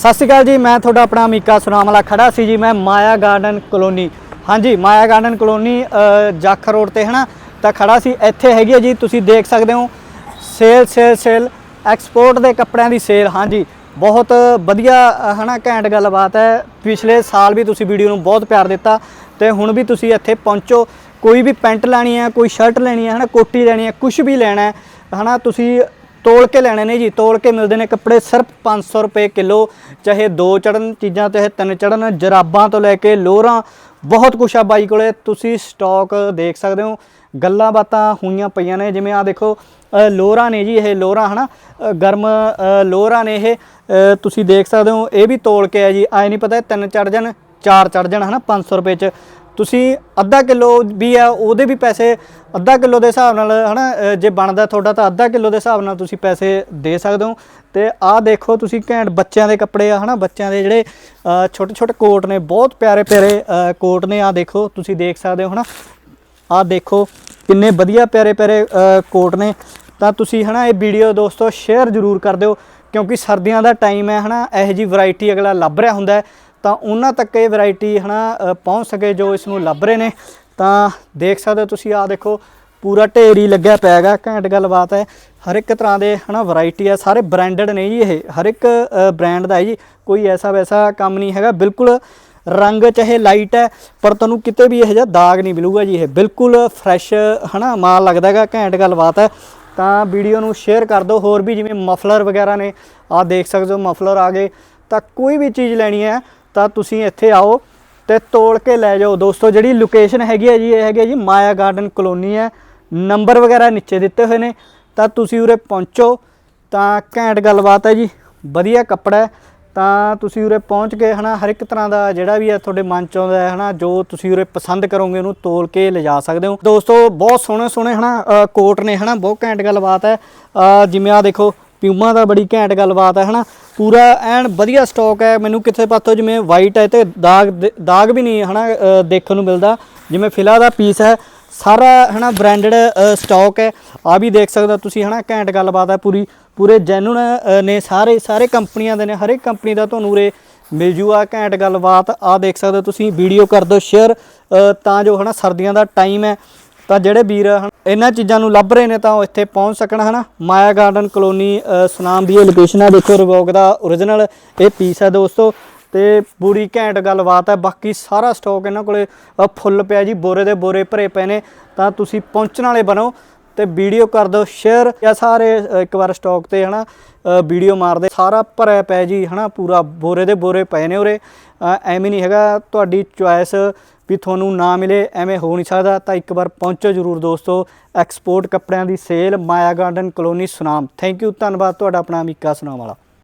ਸਤਿ ਸ਼੍ਰੀ ਅਕਾਲ ਜੀ ਮੈਂ ਤੁਹਾਡਾ ਆਪਣਾ ਅਮੀਕਾ ਸੁਨਾਮ ਵਾਲਾ ਖੜਾ ਸੀ ਜੀ ਮੈਂ ਮਾਇਆ ਗਾਰਡਨ ਕਲੋਨੀ। ਹਾਂਜੀ ਮਾਇਆ ਗਾਰਡਨ ਕਲੋਨੀ ਅ, ਜਾਖ ਰੋਡ ਤੇ ਹਨਾ? ਤਾਂ ਖੜਾ ਸੀ ਇੱਥੇ ਹੈਗੀ ਹੈ ਜੀ ਤੁਸੀਂ ਦੇਖ ਸਕਦੇ ਹੋ ਸੇਲ ਸੇਲ ਸੇਲ ਐਕਸਪੋਰਟ ਦੇ ਕੱਪੜਿਆਂ ਦੀ ਸੇਲ ਹਾਂਜੀ। ਬਹੁਤ ਵਧੀਆ ਅ, ਹਨਾ ਘੈਂਟ ਗੱਲਬਾਤ ਹੈ। ਪਿਛਲੇ ਸਾਲ ਵੀ ਤੁਸੀਂ ਵੀਡੀਓ ਨੂੰ ਬਹੁਤ ਪਿਆਰ ਦਿੱਤਾ ਤੇ ਹੁਣ ਵੀ ਤੁਸੀਂ ਇੱਥੇ ਪਹੁੰਚੋ। ਕੋਈ ਵੀ ਪੈਂਟ ਲੈਣੀ ਹੈ ਕੋਈ ਸ਼ਰਟ ਲੈਣੀ ਹੈ ਹਨਾ ਕੋਟੀ ਲੈਣੀ ਹੈ ਕੁਝ ਵੀ ਲੈਣਾ ਹੈ ਹਨਾ ਤੁਸੀਂ ਤੋਲ ਕੇ ਲੈਣੇ ਨੇ ਜੀ ਤੋਲ ਕੇ ਮਿਲਦੇ ਨੇ ਕੱਪੜੇ ਸਿਰਫ 500 ਰੁਪਏ ਕਿਲੋ ਚਾਹੇ ਦੋ ਚੜਨ ਚੀਜ਼ਾਂ ਚਾਹੇ ਤਿੰਨ ਚੜਨ ਜਰਾਬਾਂ ਤੋਂ ਲੈ ਕੇ ਲੋਰਾਂ ਬਹੁਤ ਕੁਛ ਆ ਬਾਈ ਕੋਲੇ ਤੁਸੀਂ ਸਟਾਕ ਦੇਖ ਸਕਦੇ ਹੋ। ਗੱਲਾਂ ਬਾਤਾਂ ਹੋਈਆਂ ਪਈਆਂ ਨੇ ਜਿਵੇਂ ਆ ਦੇਖੋ ਅ, ਨੇ ਜੀ ਇਹ ਲੋਰਾਂ ਹਨਾ? ਅ, ਗਰਮ ਅ, ਨੇ ਇਹ ਤੁਸੀਂ ਦੇਖ ਸਕਦੇ ਹੋ ਇਹ ਵੀ ਤੋਲ ਕੇ ਆ ਜੀ। ਆਏ ਨਹੀਂ ਪਤਾ ਤਿੰਨ ਚੜ ਜਾਣ ਚਾਰ ਚੜ ਜਾਣ ਹਨਾ? 500 ਰੁਪਏ ਚ। ਤੁਸੀਂ ਅੱਧਾ ਕਿਲੋ ਵੀ ਆ ਉਹਦੇ ਵੀ ਪੈਸੇ ਅੱਧਾ ਕਿਲੋ ਦੇ ਹਿਸਾਬ ਨਾਲ ਹਨਾ ਅ, ਜੇ ਬਣਦਾ ਤੁਹਾਡਾ ਤਾਂ ਅੱਧਾ ਕਿਲੋ ਦੇ ਹਿਸਾਬ ਨਾਲ ਤੁਸੀਂ ਪੈਸੇ ਦੇ ਸਕਦੇ ਹੋ। ਤੇ ਆਹ ਦੇਖੋ ਤੁਸੀਂ ਘੈਂਟ ਬੱਚਿਆਂ ਦੇ ਕੱਪੜੇ ਆ ਹਨਾ ਬੱਚਿਆਂ ਦੇ ਜਿਹੜੇ ਛੋਟੇ ਛੋਟੇ ਕੋਟ ਨੇ ਬਹੁਤ ਪਿਆਰੇ ਪਿਆਰੇ ਕੋਟ ਨੇ ਆਹ ਦੇਖੋ ਤੁਸੀਂ ਦੇਖ ਸਕਦੇ ਹੋ ਹਨਾ। ਆਹ ਦੇਖੋ ਕਿੰਨੇ ਵਧੀਆ ਪਿਆਰੇ ਪਿਆਰੇ ਕੋਟ ਨੇ। ਤਾਂ ਤੁਸੀਂ ਹਨਾ ਇਹ ਵੀਡੀਓ ਦੋਸਤੋ ਸ਼ੇਅਰ ਜ਼ਰੂਰ ਕਰ ਦਿਓ ਕਿਉਂਕਿ ਸਰਦੀਆਂ ਦਾ ਟਾਈਮ ਹੈ ਹਨਾ ਇਹੋ ਜੀ ਵੈਰਾਈਟੀ ਅਗਲਾ ਲੱਭ ਰਿਹਾ ਹੁੰਦਾ ਹੈ। ਤਾਂ ਉਹਨਾਂ ਤੱਕ ਇਹ ਵੈਰਾਈਟੀ ਹਨਾ ਅ, ਪਹੁੰਚ ਸਕੇ ਜੋ ਇਸ ਨੂੰ ਲੱਭ ਰਹੇ ਨੇ। ਤਾਂ ਦੇਖ ਸਕਦੇ ਹੋ ਤੁਸੀਂ ਆਹ ਦੇਖੋ ਪੂਰਾ ਢੇਰ ਹੀ ਲੱਗਿਆ ਪਿਆ ਹੈਗਾ ਘੈਂਟ ਗੱਲਬਾਤ ਹੈ। ਹਰ ਇੱਕ ਤਰ੍ਹਾਂ ਦੇ ਹਨਾ ਵੈਰਾਈਟੀ ਹੈ ਸਾਰੇ ਬ੍ਰਾਂਡਡ ਨੇ ਜੀ ਇਹ। ਹਰ ਇੱਕ ਬ੍ਰਾਂਡ ਦਾ ਹੈ ਜੀ ਕੋਈ ਐਸਾ ਵੈਸਾ ਕੰਮ ਨਹੀਂ ਹੈਗਾ। ਬਿਲਕੁਲ ਰੰਗ ਚਾਹੇ ਲਾਈਟ ਹੈ ਪਰ ਤੁਹਾਨੂੰ ਕਿਤੇ ਵੀ ਇਹੋ ਜਿਹਾ ਦਾਗ ਨਹੀਂ ਮਿਲੂਗਾ ਜੀ ਇਹ। ਬਿਲਕੁਲ ਫਰੈਸ਼ ਹਨਾ ਮਾਲ ਲੱਗਦਾ ਹੈਗਾ ਘੈਂਟ ਗੱਲਬਾਤ ਹੈ। ਤਾਂ ਵੀਡੀਓ ਨੂੰ ਸ਼ੇਅਰ ਕਰ ਦਿਓ। ਹੋਰ ਵੀ ਜਿਵੇਂ ਮਫਲਰ ਵਗੈਰਾ ਨੇ ਆਹ ਦੇਖ ਸਕਦੇ ਹੋ ਮਫਲਰ ਆ ਗਏ। ਤਾਂ ਕੋਈ ਵੀ ਚੀਜ਼ ਲੈਣੀ ਹੈ ਤਾਂ ਤੁਸੀਂ ਇੱਥੇ ਆਓ ਤੇ ਤੋਲ ਕੇ ਲੈ ਜਾਓ। ਦੋਸਤੋ ਜਿਹੜੀ ਲੋਕੇਸ਼ਨ ਹੈਗੀ ਹੈ ਜੀ ਇਹ ਹੈਗੀ ਹੈ ਜੀ ਮਾਇਆ ਗਾਰਡਨ ਕਲੋਨੀ ਹੈ। ਨੰਬਰ ਵਗੈਰਾ ਨੀਚੇ ਦਿੱਤੇ ਹੋਏ ਨੇ। ਤਾਂ ਤੁਸੀਂ ਉਰੇ ਪਹੁੰਚੋ। ਤਾਂ ਘੈਂਟ ਗੱਲਬਾਤ ਹੈ ਜੀ। ਵਧੀਆ ਕੱਪੜਾ ਤਾਂ ਤੁਸੀਂ ਉਰੇ ਪਹੁੰਚ ਕੇ ਹਨਾ। ਹਰ ਇੱਕ ਤਰ੍ਹਾਂ ਦਾ ਜਿਹੜਾ ਵੀ ਹੈ ਤੁਹਾਡੇ ਮਨ ਚ ਆਉਂਦਾ ਹੈ ਹਨਾ। ਜੋ ਤੁਸੀਂ ਉਰੇ ਪਸੰਦ ਕਰੋਗੇ ਉਹਨੂੰ ਤੋਲ ਕੇ ਲਿਜਾ ਸਕਦੇ ਹੋ। ਦੋਸਤੋ ਬਹੁਤ ਸੋਹਣੇ ਸੋਹਣੇ ਹਨਾ ਅ, ਕੋਟ ਨੇ ਹਨਾ। ਬਹੁਤ ਘੈਂਟ ਗੱਲਬਾਤ ਹੈ। ਜਿਵੇਂ ਆ ਦੇਖੋ ਪਿਊਮਾ ਦਾ ਬੜੀ ਘੈਂਟ ਗੱਲਬਾਤ ਹੈ ਹਨਾ? ਪੂਰਾ ਐਨ ਵਧੀਆ ਸਟਾਕ ਹੈ ਮੈਨੂੰ ਕਿਥੇ ਪਾਸੋਂ ਜਿਵੇਂ ਵਾਈਟ ਹੈ ਤੇ ਦਾਗ ਦਾਗ ਵੀ ਨਹੀਂ ਹਨਾ ਅ, ਦੇਖਣ ਨੂੰ ਮਿਲਦਾ। ਜਿਵੇਂ ਫਿਲਾ ਦਾ ਪੀਸ ਹੈ ਸਾਰਾ ਹਨਾ ਬ੍ਰਾਂਡਡ ਸਟਾਕ ਹੈ। ਆ ਵੀ ਦੇਖ ਸਕਦੇ ਹੋ ਤੁਸੀਂ ਹਨਾ ਘੈਂਟ ਗੱਲਬਾਤ ਹੈ ਪੂਰੀ। ਪੂਰੇ ਜੈਨੂਨ ਨੇ ਸਾਰੇ ਸਾਰੇ ਕੰਪਨੀਆਂ ਦੇ ਨੇ ਹਰੇਕ ਕੰਪਨੀ ਦਾ ਤੁਹਾਨੂੰ ਰੇ ਮਿਲ ਜੂਗਾ ਘੈਂਟ ਗੱਲਬਾਤ। ਆ ਦੇਖ ਸਕਦੇ ਹੋ ਤੁਸੀਂ ਵੀਡੀਓ ਕਰ ਦਿਓ ਸ਼ੇਅਰ ਤਾਂ ਜੋ ਹਨਾ ਸਰਦੀਆਂ ਦਾ ਟਾਈਮ ਹੈ। ਤਾਂ ਜਿਹੜੇ ਵੀਰ ਹਨ ਇਹਨਾਂ ਚੀਜ਼ਾਂ ਨੂੰ ਲੱਭ ਰਹੇ ਨੇ ਤਾਂ ਉਹ ਇੱਥੇ ਪਹੁੰਚ ਸਕਣ, ਹਨਾ? ਮਾਇਆ ਗਾਰਡਨ ਕਲੋਨੀ ਸੁਨਾਮ ਦੀ ਇਹ ਲੋਕੇਸ਼ਨ ਹੈ ਦੇਖੋ ਰਿਵੋਕ ਦਾ origignal ਇਹ ਪੀਸ ਹੈ ਦੋਸਤੋ। ਤੇ ਪੂਰੀ ਘੈਂਟ ਗੱਲਬਾਤ ਹੈ ਬਾਕੀ ਸਾਰਾ ਸਟਾਕ ਇਹਨਾਂ ਕੋਲੇ ਫੁੱਲ ਪਿਆ ਜੀ, ਬੋਰੇ ਦੇ ਬੋਰੇ ਭਰੇ ਪਏ ਨੇ। ਤਾਂ ਤੁਸੀਂ ਪਹੁੰਚਣ ਵਾਲੇ ਬਣੋ ਤੇ ਵੀਡੀਓ ਕਰ ਦਿਓ ਸ਼ੇਅਰ ਜਾਂ ਸਾਰੇ ਇੱਕ ਵਾਰ ਸਟਾਕ ਤੇ, ਹਨਾ ਵੀਡੀਓ ਮਾਰਦੇ। ਸਾਰਾ ਭਰਿਆ ਪਿਆ ਜੀ, ਹਨਾ, ਪੂਰਾ ਬੋਰੇ ਦੇ ਬੋਰੇ ਪਏ ਨੇ ਉਰੇ। ਐਵੇਂ ਨਹੀਂ ਹੈਗਾ, ਤੁਹਾਡੀ ਚੁਆਇਸ ਵੀ ਤੁਹਾਨੂੰ ਨਾ ਮਿਲੇ, ਐਵੇਂ ਹੋ ਨਹੀਂ ਸਕਦਾ। ਤਾਂ ਇੱਕ ਵਾਰ ਪਹੁੰਚੋ ਜਰੂਰ ਦੋਸਤੋ। ਐਕਸਪੋਰਟ ਕੱਪੜਿਆਂ ਦੀ sale Maya garden colony Sunam. Thank you ਧੰਨਵਾਦ। ਤੁਹਾਡਾ ਆਪਣਾ ਮੀਕਾ ਸੁਨਾਮ ਵਾਲਾ।